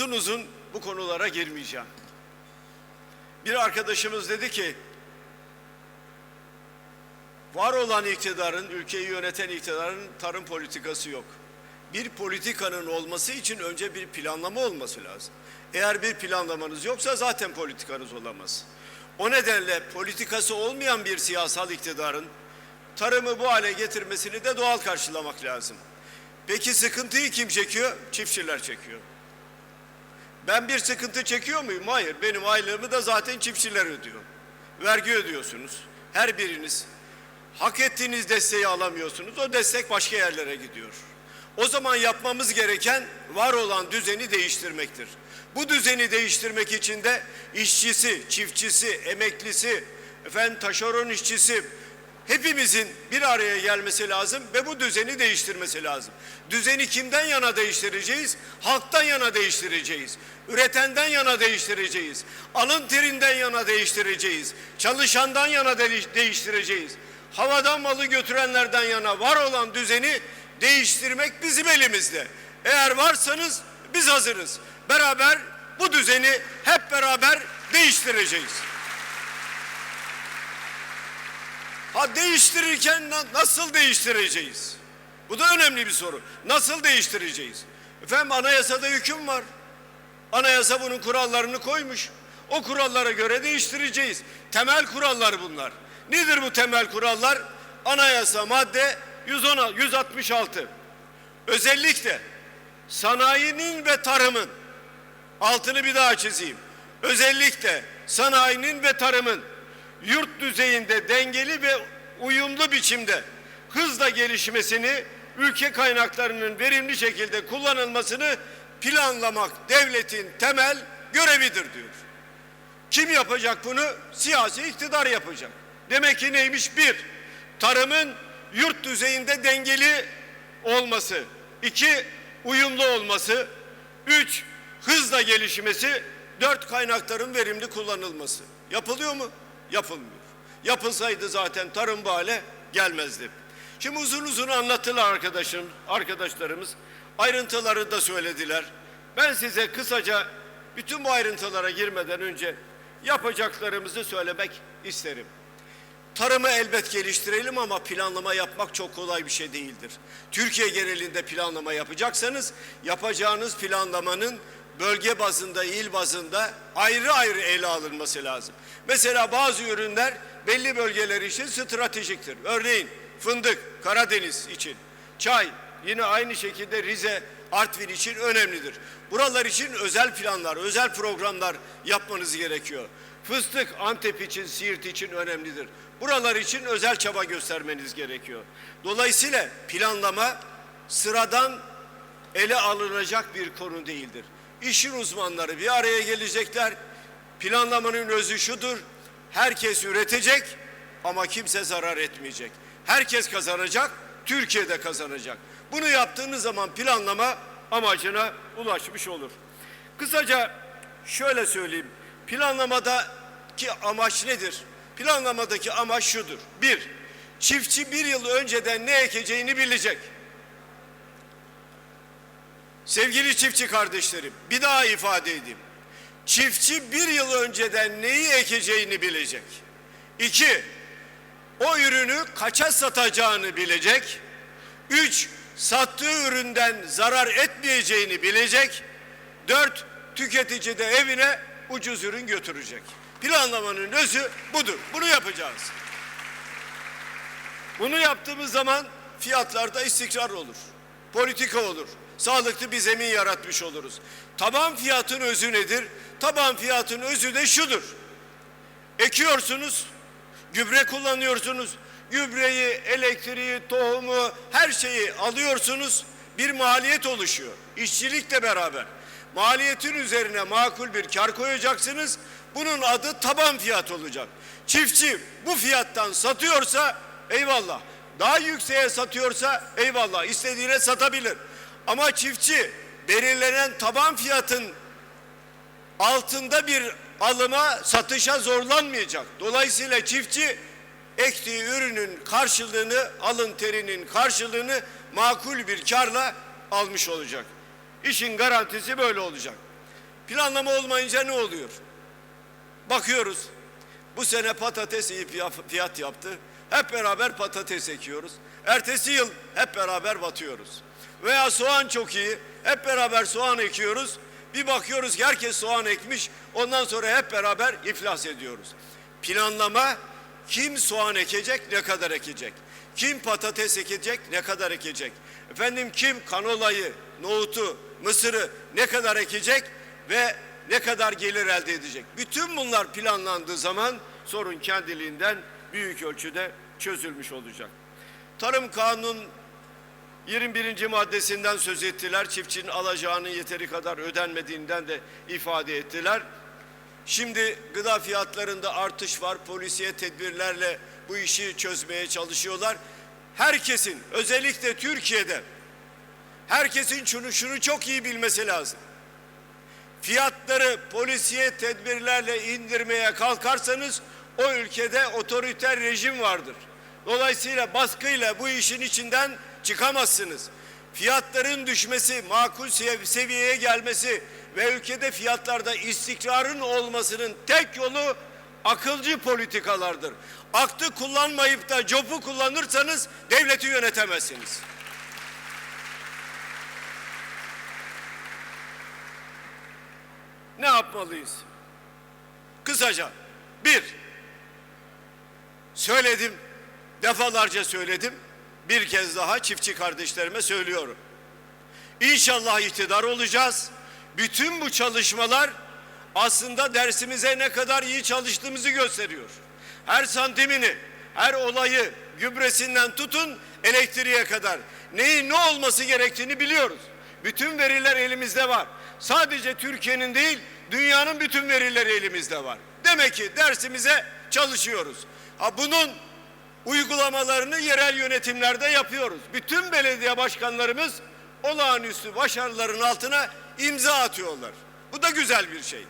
uzun uzun bu konulara girmeyeceğim. Bir arkadaşımız dedi ki var olan iktidarın, ülkeyi yöneten iktidarın tarım politikası yok. Bir politikanın olması için önce bir planlama olması lazım. Eğer bir planlamanız yoksa zaten politikanız olamaz. O nedenle politikası olmayan bir siyasal iktidarın tarımı bu hale getirmesini de doğal karşılamak lazım. Peki sıkıntıyı kim çekiyor? Çiftçiler çekiyor. Ben bir sıkıntı çekiyor muyum? Hayır. Benim aylığımı da zaten çiftçiler ödüyor. Vergi ödüyorsunuz. Her biriniz. Hak ettiğiniz desteği alamıyorsunuz. O destek başka yerlere gidiyor. O zaman yapmamız gereken var olan düzeni değiştirmektir. Bu düzeni değiştirmek için de işçisi, çiftçisi, emeklisi, efendim taşeron işçisi, hepimizin bir araya gelmesi lazım ve bu düzeni değiştirmesi lazım. Düzeni kimden yana değiştireceğiz? Halktan yana değiştireceğiz. Üretenden yana değiştireceğiz. Alın terinden yana değiştireceğiz. Çalışandan yana de- değiştireceğiz. Havadan malı götürenlerden yana var olan düzeni değiştirmek bizim elimizde. Eğer varsanız biz hazırız. Beraber bu düzeni hep beraber değiştireceğiz. Ha değiştirirken na- nasıl değiştireceğiz? Bu da önemli bir soru. Nasıl değiştireceğiz? Efendim anayasada hüküm var. Anayasa bunun kurallarını koymuş. O kurallara göre değiştireceğiz. Temel kurallar bunlar. Nedir bu temel kurallar? Anayasa madde 110 166. Özellikle sanayinin ve tarımın altını bir daha çizeyim. Özellikle sanayinin ve tarımın yurt düzeyinde dengeli ve uyumlu biçimde hızla gelişmesini, ülke kaynaklarının verimli şekilde kullanılmasını planlamak devletin temel görevidir diyor. Kim yapacak bunu? Siyasi iktidar yapacak. Demek ki neymiş? Bir, tarımın yurt düzeyinde dengeli olması. iki uyumlu olması. Üç, hızla gelişmesi. Dört, kaynakların verimli kullanılması. Yapılıyor mu? Yapılmıyor. Yapılsaydı zaten tarım bu hale gelmezdi. Şimdi uzun uzun anlattılar arkadaşım, arkadaşlarımız. Ayrıntıları da söylediler. Ben size kısaca bütün bu ayrıntılara girmeden önce yapacaklarımızı söylemek isterim. Tarımı elbet geliştirelim ama planlama yapmak çok kolay bir şey değildir. Türkiye genelinde planlama yapacaksanız yapacağınız planlamanın bölge bazında, il bazında ayrı ayrı ele alınması lazım. Mesela bazı ürünler belli bölgeler için stratejiktir. Örneğin fındık, Karadeniz için, çay yine aynı şekilde Rize, Artvin için önemlidir. Buralar için özel planlar, özel programlar yapmanız gerekiyor. Fıstık Antep için, Siirt için önemlidir. Buralar için özel çaba göstermeniz gerekiyor. Dolayısıyla planlama sıradan ele alınacak bir konu değildir. İşin uzmanları bir araya gelecekler. Planlamanın özü şudur. Herkes üretecek ama kimse zarar etmeyecek. Herkes kazanacak, Türkiye de kazanacak. Bunu yaptığınız zaman planlama amacına ulaşmış olur. Kısaca şöyle söyleyeyim. Planlamadaki amaç nedir? Planlamadaki amaç şudur. Bir, çiftçi bir yıl önceden ne ekeceğini bilecek. Sevgili çiftçi kardeşlerim, bir daha ifade edeyim. Çiftçi bir yıl önceden neyi ekeceğini bilecek. İki, o ürünü kaça satacağını bilecek. Üç, sattığı üründen zarar etmeyeceğini bilecek. Dört, tüketici de evine ucuz ürün götürecek. Planlamanın özü budur. Bunu yapacağız. Bunu yaptığımız zaman fiyatlarda istikrar olur. Politika olur. Sağlıklı bir zemin yaratmış oluruz. Taban fiyatın özü nedir? Taban fiyatın özü de şudur. Ekiyorsunuz, gübre kullanıyorsunuz. Gübreyi, elektriği, tohumu, her şeyi alıyorsunuz. Bir maliyet oluşuyor. İşçilikle beraber. Maliyetin üzerine makul bir kar koyacaksınız. Bunun adı taban fiyat olacak. Çiftçi bu fiyattan satıyorsa eyvallah. Daha yükseğe satıyorsa eyvallah. İstediğine satabilir. Ama çiftçi belirlenen taban fiyatın altında bir alıma satışa zorlanmayacak. Dolayısıyla çiftçi ektiği ürünün karşılığını, alın terinin karşılığını makul bir karla almış olacak. İşin garantisi böyle olacak. Planlama olmayınca ne oluyor? Bakıyoruz. Bu sene patates iyi fiya- fiyat yaptı. Hep beraber patates ekiyoruz. Ertesi yıl hep beraber batıyoruz. Veya soğan çok iyi. Hep beraber soğan ekiyoruz. Bir bakıyoruz ki herkes soğan ekmiş. Ondan sonra hep beraber iflas ediyoruz. Planlama kim soğan ekecek, ne kadar ekecek? Kim patates ekecek, ne kadar ekecek? Efendim kim kanolayı, nohutu, mısırı ne kadar ekecek ve ne kadar gelir elde edecek? Bütün bunlar planlandığı zaman sorun kendiliğinden büyük ölçüde çözülmüş olacak. Tarım Kanun 21. maddesinden söz ettiler. Çiftçinin alacağının yeteri kadar ödenmediğinden de ifade ettiler. Şimdi gıda fiyatlarında artış var. Polisiye tedbirlerle bu işi çözmeye çalışıyorlar. Herkesin özellikle Türkiye'de herkesin şunu şunu çok iyi bilmesi lazım. Fiyatları polisiye tedbirlerle indirmeye kalkarsanız o ülkede otoriter rejim vardır. Dolayısıyla baskıyla bu işin içinden çıkamazsınız. Fiyatların düşmesi, makul sev- seviyeye gelmesi ve ülkede fiyatlarda istikrarın olmasının tek yolu akılcı politikalardır. Aktı kullanmayıp da copu kullanırsanız devleti yönetemezsiniz. Ne yapmalıyız? Kısaca bir, söyledim, defalarca söyledim, bir kez daha çiftçi kardeşlerime söylüyorum. İnşallah iktidar olacağız. Bütün bu çalışmalar aslında dersimize ne kadar iyi çalıştığımızı gösteriyor. Her santimini, her olayı, gübresinden tutun elektriğe kadar neyin ne olması gerektiğini biliyoruz. Bütün veriler elimizde var. Sadece Türkiye'nin değil, dünyanın bütün verileri elimizde var. Demek ki dersimize çalışıyoruz. Ha bunun uygulamalarını yerel yönetimlerde yapıyoruz. Bütün belediye başkanlarımız olağanüstü başarıların altına imza atıyorlar. Bu da güzel bir şey.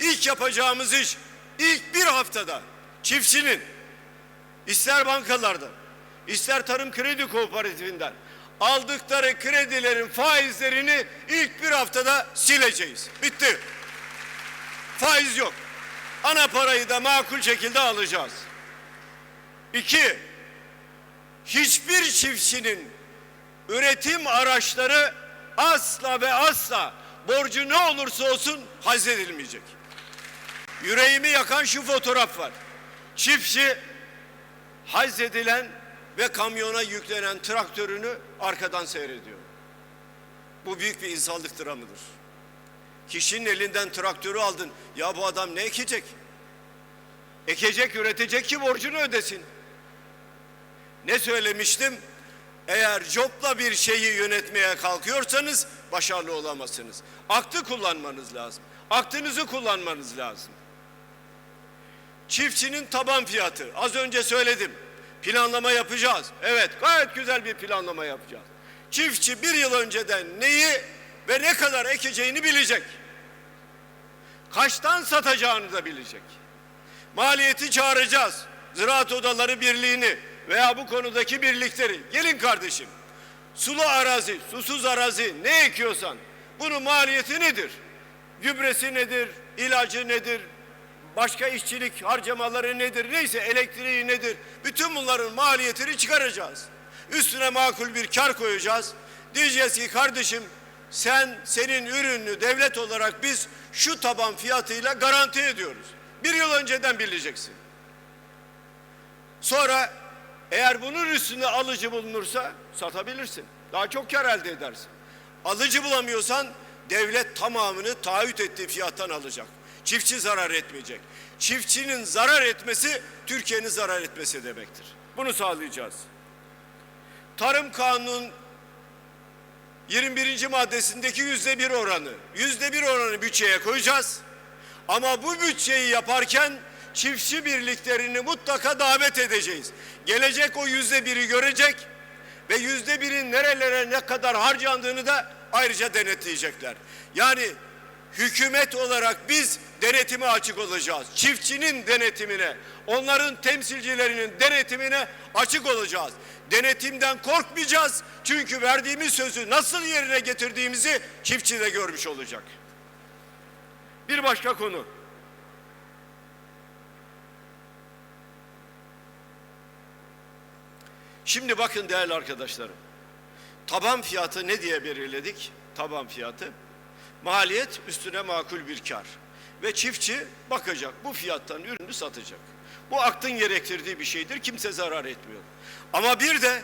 İlk yapacağımız iş ilk bir haftada çiftçinin ister bankalardan, ister tarım kredi kooperatifinden aldıkları kredilerin faizlerini ilk bir haftada sileceğiz. Bitti. Faiz yok. Ana parayı da makul şekilde alacağız. İki, hiçbir çiftçinin üretim araçları asla ve asla borcu ne olursa olsun hazredilmeyecek. Yüreğimi yakan şu fotoğraf var. Çiftçi hazredilen ve kamyona yüklenen traktörünü arkadan seyrediyor. Bu büyük bir insanlık dramıdır. Kişinin elinden traktörü aldın. Ya bu adam ne ekecek? Ekecek, üretecek ki borcunu ödesin. Ne söylemiştim? Eğer copla bir şeyi yönetmeye kalkıyorsanız başarılı olamazsınız. Aklı kullanmanız lazım. Aklınızı kullanmanız lazım. Çiftçinin taban fiyatı. Az önce söyledim. Planlama yapacağız. Evet gayet güzel bir planlama yapacağız. Çiftçi bir yıl önceden neyi ve ne kadar ekeceğini bilecek. Kaçtan satacağını da bilecek. Maliyeti çağıracağız. Ziraat Odaları Birliği'ni veya bu konudaki birlikleri. Gelin kardeşim. Sulu arazi, susuz arazi ne ekiyorsan bunun maliyeti nedir? Gübresi nedir? ilacı nedir? Başka işçilik harcamaları nedir? Neyse elektriği nedir? Bütün bunların maliyetini çıkaracağız. Üstüne makul bir kar koyacağız. Diyeceğiz ki kardeşim sen senin ürününü devlet olarak biz şu taban fiyatıyla garanti ediyoruz. Bir yıl önceden bileceksin. Sonra eğer bunun üstüne alıcı bulunursa satabilirsin. Daha çok kar elde edersin. Alıcı bulamıyorsan devlet tamamını taahhüt ettiği fiyattan alacak. Çiftçi zarar etmeyecek. Çiftçinin zarar etmesi Türkiye'nin zarar etmesi demektir. Bunu sağlayacağız. Tarım Kanunun 21. maddesindeki yüzde bir oranı, yüzde bir oranı bütçeye koyacağız. Ama bu bütçeyi yaparken çiftçi birliklerini mutlaka davet edeceğiz. Gelecek o yüzde biri görecek ve yüzde birin nerelere ne kadar harcandığını da ayrıca denetleyecekler. Yani hükümet olarak biz denetime açık olacağız. Çiftçinin denetimine, onların temsilcilerinin denetimine açık olacağız. Denetimden korkmayacağız. Çünkü verdiğimiz sözü nasıl yerine getirdiğimizi çiftçi de görmüş olacak. Bir başka konu. Şimdi bakın değerli arkadaşlarım. Taban fiyatı ne diye belirledik? Taban fiyatı. Maliyet üstüne makul bir kar. Ve çiftçi bakacak bu fiyattan ürünü satacak. Bu aktın gerektirdiği bir şeydir. Kimse zarar etmiyor. Ama bir de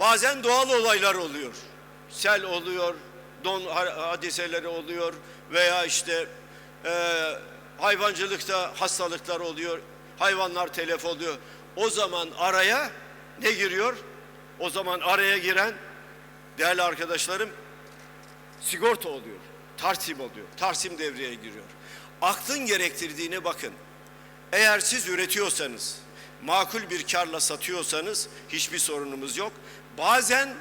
bazen doğal olaylar oluyor. Sel oluyor, don hadiseleri oluyor veya işte e, hayvancılıkta hastalıklar oluyor. Hayvanlar telef oluyor. O zaman araya ne giriyor? O zaman araya giren değerli arkadaşlarım sigorta oluyor. Tarsim oluyor. Tarsim devreye giriyor. Aklın gerektirdiğine bakın. Eğer siz üretiyorsanız, makul bir karla satıyorsanız hiçbir sorunumuz yok. Bazen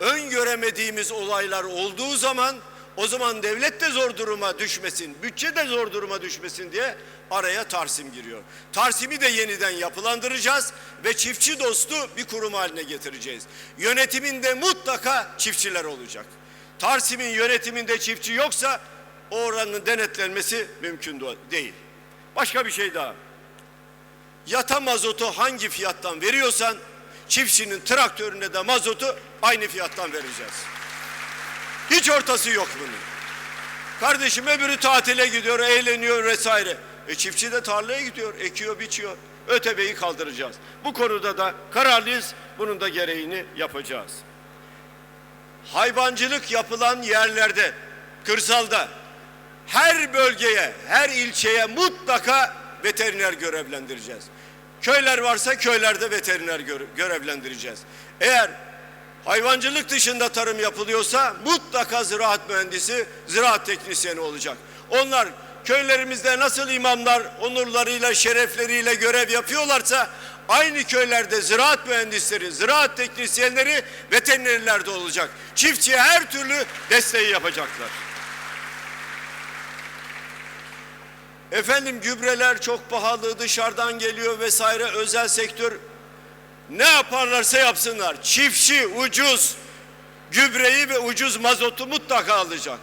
öngöremediğimiz olaylar olduğu zaman o zaman devlet de zor duruma düşmesin, bütçe de zor duruma düşmesin diye araya Tarsim giriyor. Tarsim'i de yeniden yapılandıracağız ve çiftçi dostu bir kurum haline getireceğiz. Yönetiminde mutlaka çiftçiler olacak. Tarsim'in yönetiminde çiftçi yoksa o oranın denetlenmesi mümkün değil. Başka bir şey daha. Yata mazotu hangi fiyattan veriyorsan çiftçinin traktörüne de mazotu aynı fiyattan vereceğiz. Hiç ortası yok bunun. Kardeşim öbürü tatile gidiyor, eğleniyor vesaire. E çiftçi de tarlaya gidiyor, ekiyor, biçiyor. ÖTB'yi kaldıracağız. Bu konuda da kararlıyız. Bunun da gereğini yapacağız. Hayvancılık yapılan yerlerde, kırsalda her bölgeye, her ilçeye mutlaka veteriner görevlendireceğiz. Köyler varsa köylerde veteriner göre- görevlendireceğiz. Eğer hayvancılık dışında tarım yapılıyorsa mutlaka ziraat mühendisi, ziraat teknisyeni olacak. Onlar köylerimizde nasıl imamlar onurlarıyla, şerefleriyle görev yapıyorlarsa aynı köylerde ziraat mühendisleri, ziraat teknisyenleri, veterinerler de olacak. Çiftçiye her türlü desteği yapacaklar. Efendim gübreler çok pahalı dışarıdan geliyor vesaire özel sektör ne yaparlarsa yapsınlar. Çiftçi ucuz gübreyi ve ucuz mazotu mutlaka alacak.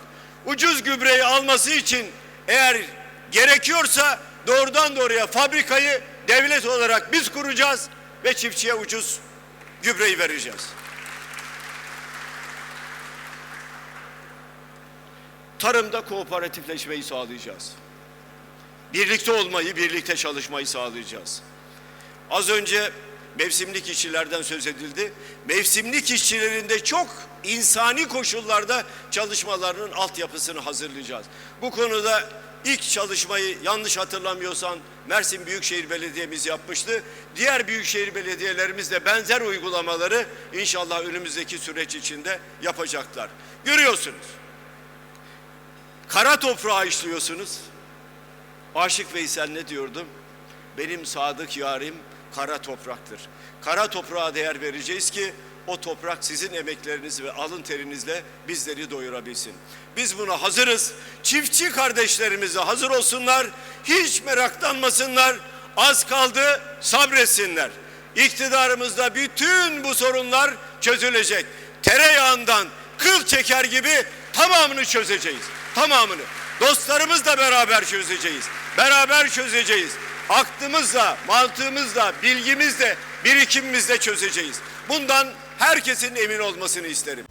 Ucuz gübreyi alması için eğer gerekiyorsa doğrudan doğruya fabrikayı devlet olarak biz kuracağız ve çiftçiye ucuz gübreyi vereceğiz. Tarımda kooperatifleşmeyi sağlayacağız. Birlikte olmayı, birlikte çalışmayı sağlayacağız. Az önce mevsimlik işçilerden söz edildi. Mevsimlik işçilerin de çok insani koşullarda çalışmalarının altyapısını hazırlayacağız. Bu konuda ilk çalışmayı yanlış hatırlamıyorsam Mersin Büyükşehir Belediye'miz yapmıştı. Diğer büyükşehir belediyelerimiz de benzer uygulamaları inşallah önümüzdeki süreç içinde yapacaklar. Görüyorsunuz. Kara toprağı işliyorsunuz. Aşık Veysel ne diyordum? Benim sadık yarim kara topraktır. Kara toprağa değer vereceğiz ki o toprak sizin emekleriniz ve alın terinizle bizleri doyurabilsin. Biz buna hazırız. Çiftçi kardeşlerimize hazır olsunlar. Hiç meraklanmasınlar. Az kaldı sabretsinler. İktidarımızda bütün bu sorunlar çözülecek. Tereyağından kıl çeker gibi tamamını çözeceğiz. Tamamını. Dostlarımızla beraber çözeceğiz. Beraber çözeceğiz. Aklımızla, mantığımızla, bilgimizle, birikimimizle çözeceğiz. Bundan herkesin emin olmasını isterim.